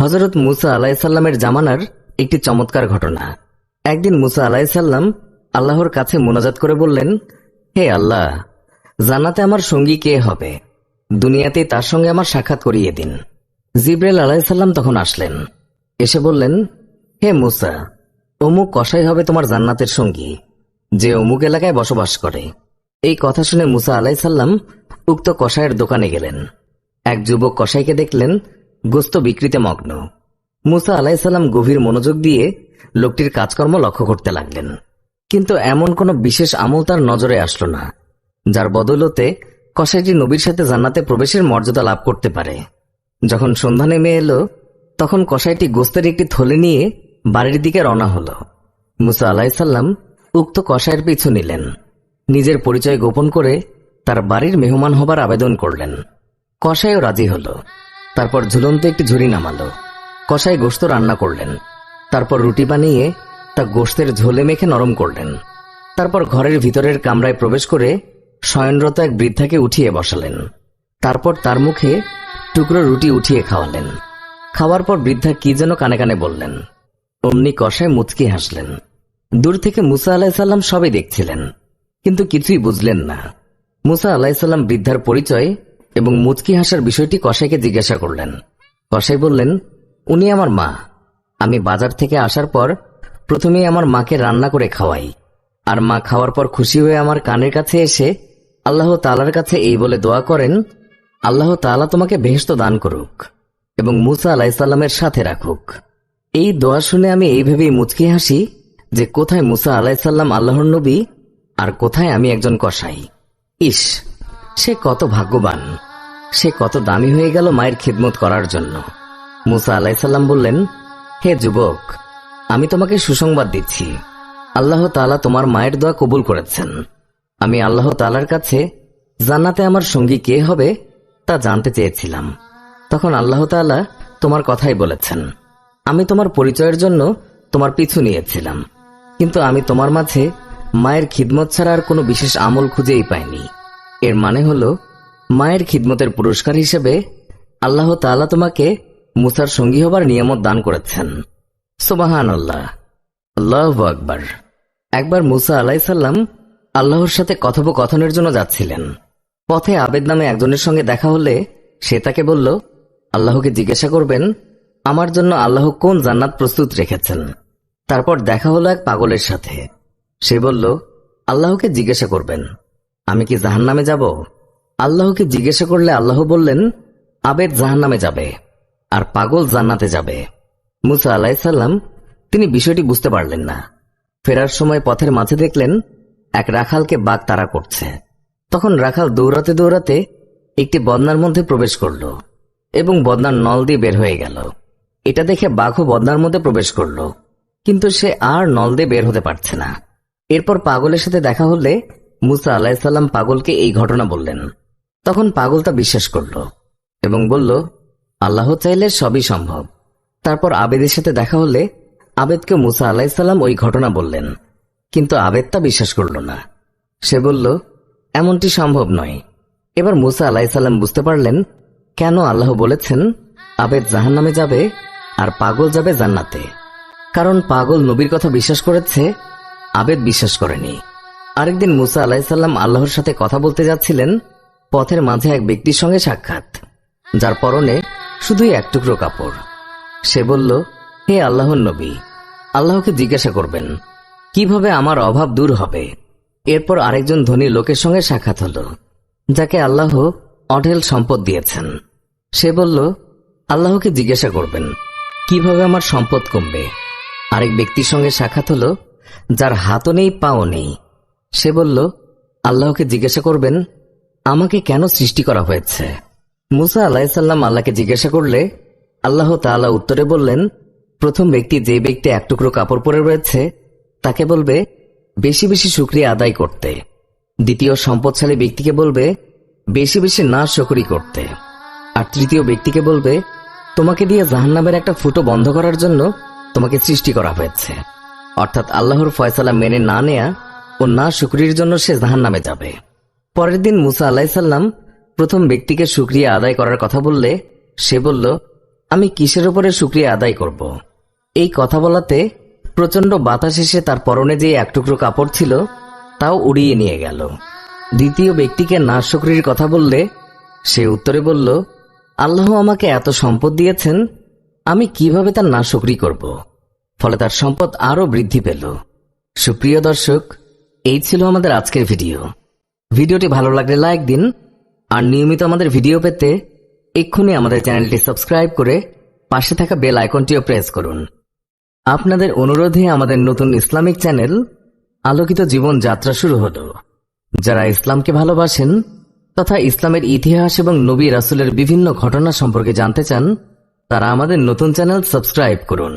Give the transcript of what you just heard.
হজরত মুসা আলাহিসাল্লামের জামানার একটি চমৎকার ঘটনা। একদিন মুসা আলাহিসাল্লাম আল্লাহর কাছে মোনাজাত করে বললেন, হে আল্লাহ, জান্নাতে আমার সঙ্গী কে হবে? দুনিয়াতে তার সঙ্গে আমার সাক্ষাৎ করিয়ে দিন। জিব্রাইল আলাহিসাল্লাম তখন আসলেন। এসে বললেন, হে মুসা, অমুক কসাই হবে তোমার জান্নাতের সঙ্গী, যে অমুক এলাকায় বসবাস করে। এই কথা শুনে মুসা আলাহিসাল্লাম উক্ত কসাইয়ের দোকানে গেলেন। এক যুবক কসাইকে দেখলেন গোস্ত বিক্রিতে মগ্ন। মুসা আলাহিসাল্লাম গভীর মনোযোগ দিয়ে লোকটির কাজকর্ম লক্ষ্য করতে লাগলেন। কিন্তু এমন কোনো বিশেষ আমল তার নজরে আসলো না, যার বদৌলতে কসাইটি নবীর সাথে জান্নাতে প্রবেশের মর্যাদা লাভ করতে পারে। যখন সন্ধ্যা নেমে এলো, তখন কসাইটি গোস্তের একটি থলে নিয়ে বাড়ির দিকে রওনা হলো। মুসা আলাইসাল্লাম উক্ত কসাইয়ের পিছু নিলেন। নিজের পরিচয় গোপন করে তার বাড়ির মেহমান হবার আবেদন করলেন। কসাইও রাজি হলো। তারপর ঝুলন্ত একটি ঝুড়ি নামালো। কসাই গোস্ত রান্না করলেন। তারপর রুটি বানিয়ে তা গোস্তের ঝোলে মেখে নরম করলেন। তারপর ঘরের ভিতরের কামরায় প্রবেশ করে শয়নরত এক বৃদ্ধাকে উঠিয়ে বসালেন। তারপর তার মুখে টুকরো রুটি উঠিয়ে খাওয়ালেন। খাওয়ার পর বৃদ্ধা কি যেন কানে কানে বললেন। অমনি কষায় মুচকি হাসলেন। দূর থেকে মুসা আলাহিসাল্লাম সবই দেখছিলেন। কিন্তু কিছুই বুঝলেন না। মুসা আলাহিসাল্লাম বৃদ্ধার পরিচয় এবং মুচকি হাসার বিষয়টি কসাইকে জিজ্ঞাসা করলেন। কসাই বললেন, উনি আমার মা। আমি বাজার থেকে আসার পর প্রথমেই আমার মাকে রান্না করে খাওয়াই। আর মা খাওয়ার পর খুশি হয়ে আমার কানের কাছে এসে আল্লাহ তালার কাছে এই বলে দোয়া করেন, আল্লাহ তালা তোমাকে বেহেশত দান করুক এবং মুসা আলাহিসাল্লামের সাথে রাখুক। এই দোয়া শুনে আমি এইভাবেই মুচকি হাসি যে কোথায় মুসা আলাহিসাল্লাম আল্লাহর নবী আর কোথায় আমি একজন কসাই। ইস! সে কত ভাগ্যবান। সে কত দামি হয়ে গেল মায়ের খিদমত করার জন্য। মুসা আলাইসাল্লাম বললেন, হে যুবক, আমি তোমাকে সুসংবাদ দিচ্ছি। আল্লাহ তাআলা তোমার মায়ের দোয়া কবুল করেছেন। আমি আল্লাহ তালার কাছে জান্নাতে আমার সঙ্গী কে হবে তা জানতে চেয়েছিলাম। তখন আল্লাহ তাআলা তোমার কথাই বলেছেন, আমি তোমার পরিচয়ের জন্য তোমার পিছু নিয়েছিলাম। কিন্তু আমি তোমার মাঝে মায়ের খিদমত ছাড়া আর কোনো বিশেষ আমল খুঁজেই পাইনি। এর মানে হল, মায়ের খিদমতের পুরস্কার হিসেবে আল্লাহ তাআলা তোমাকে মুসার সঙ্গী হবার নিয়ামত দান করেছেন। সুবাহান আল্লাহ আল্লাহ আকবার। একবার মুসা আলাইসাল্লাম আল্লাহর সাথে কথোপকথনের জন্য যাচ্ছিলেন। পথে আবেদ নামে একজনের সঙ্গে দেখা হলে সে তাকে বলল, আল্লাহকে জিজ্ঞাসা করবেন, আমার জন্য আল্লাহ কোন জান্নাত প্রস্তুত রেখেছেন? তারপর দেখা হলো এক পাগলের সাথে। সে বলল, আল্লাহকে জিজ্ঞাসা করবেন। আমি কি জাহান নামে যাব? আল্লাহকে জিজ্ঞাসা করলে আল্লাহ বললেন, আবেদ জাহান নামে যাবে আর পাগল জান্নাতে যাবে। মুসা আলাহিসাল্লাম তিনি বিষয়টি বুঝতে পারলেন না। ফেরার সময় পথের মাঝে দেখলেন, এক রাখালকে বাঘ তাড়া করছে। তখন রাখাল দৌড়াতে দৌড়াতে একটি বদনার মধ্যে প্রবেশ করল এবং বদনার নল দিয়ে বের হয়ে গেল। এটা দেখে বাঘও বদনার মধ্যে প্রবেশ করল, কিন্তু সে আর নল দিয়ে বের হতে পারছে না। এরপর পাগলের সাথে দেখা হলে মুসা আলাহিসাল্লাম পাগলকে এই ঘটনা বললেন। তখন পাগল তা বিশ্বাস করল এবং বলল, আল্লাহ চাইলে সবই সম্ভব। তারপর আবেদের সাথে দেখা হলে আবেদকে মুসা আলাহিসাল্লাম ওই ঘটনা বললেন। কিন্তু আবেদ তা বিশ্বাস করল না। সে বলল, এমনটি সম্ভব নয়। এবার মুসা আলাহিসাল্লাম বুঝতে পারলেন, কেন আল্লাহ বলেছেন, আবেদ জাহান নামে যাবে আর পাগল যাবে জান্নাতে। কারণ পাগল নবীর কথা বিশ্বাস করেছে, আবেদ বিশ্বাস করেনি। আরেকদিন মুসা আলাহিসাল্লাম আল্লাহর সাথে কথা বলতে যাচ্ছিলেন, পথের মাঝে এক ব্যক্তির সঙ্গে সাক্ষাৎ, যার পরনে শুধুই এক টুকরো কাপড়। সে বলল, হে আল্লাহর নবী, আল্লাহকে জিজ্ঞাসা করবেন, কীভাবে আমার অভাব দূর হবে? এরপর আরেকজন ধনী লোকের সঙ্গে সাক্ষাৎ হলো, যাকে আল্লাহ অঢেল সম্পদ দিয়েছেন। সে বলল, আল্লাহকে জিজ্ঞাসা করবেন, কীভাবে আমার সম্পদ কমবে? আরেক ব্যক্তির সঙ্গে সাক্ষাৎ হলো, যার হাতও নেই, পাও নেই সে বলল আল্লাহকে জিজ্ঞাসা করবেন, আমাকে কেন সৃষ্টি করা হয়েছে? মুসা আলাহিসাল্লাম আল্লাহকে জিজ্ঞাসা করলে, আল্লাহ তাআলা উত্তরে বললেন, প্রথম ব্যক্তি যে ব্যক্তি এক টুকরো কাপড় পরে রয়েছে, তাকে বলবে, বেশি বেশি শুক্রিয়া আদায় করতে। দ্বিতীয় সম্পদশালী ব্যক্তিকে বলবে, বেশি বেশি না শকরি করতে। আর তৃতীয় ব্যক্তিকে বলবে, তোমাকে দিয়ে জাহান্নামের একটা ফুটো বন্ধ করার জন্য তোমাকে সৃষ্টি করা হয়েছে। অর্থাৎ আল্লাহর ফয়সালা মেনে না নেয়া ও না শুক্রির জন্য সে জাহান্নামে যাবে। পরের দিন মুসা আলাহিসাল্লাম প্রথম ব্যক্তিকে শুক্রিয়া আদায় করার কথা বললে, সে বলল, আমি কিসের ওপরে শুক্রিয়া আদায় করব? এই কথা বলাতে প্রচণ্ড বাতাস এসে তার পরনে যে এক টুকরো কাপড় ছিল, তাও উড়িয়ে নিয়ে গেল। দ্বিতীয় ব্যক্তিকে না শুক্রির কথা বললে, সে উত্তরে বলল, আল্লাহ আমাকে এত সম্পদ দিয়েছেন, আমি কীভাবে তার না শুক্রি করব? ফলে তার সম্পদ আরও বৃদ্ধি পেল। সুপ্রিয় দর্শক এই ছিল আমাদের আজকের ভিডিও। ভিডিওটি ভালো লাগলে লাইক দিন, আর নিয়মিত আমাদের ভিডিও পেতে এক্ষুনি আমাদের চ্যানেলটি সাবস্ক্রাইব করে পাশে থাকা বেল আইকনটিও প্রেস করুন। আপনাদের অনুরোধে আমাদের নতুন ইসলামিক চ্যানেল, আলোকিত জীবন যাত্রা শুরু হলো। যারা ইসলামকে ভালোবাসেন, তথা ইসলামের ইতিহাস এবং নবী রাসুলের বিভিন্ন ঘটনা সম্পর্কে জানতে চান, তারা আমাদের নতুন চ্যানেল সাবস্ক্রাইব করুন।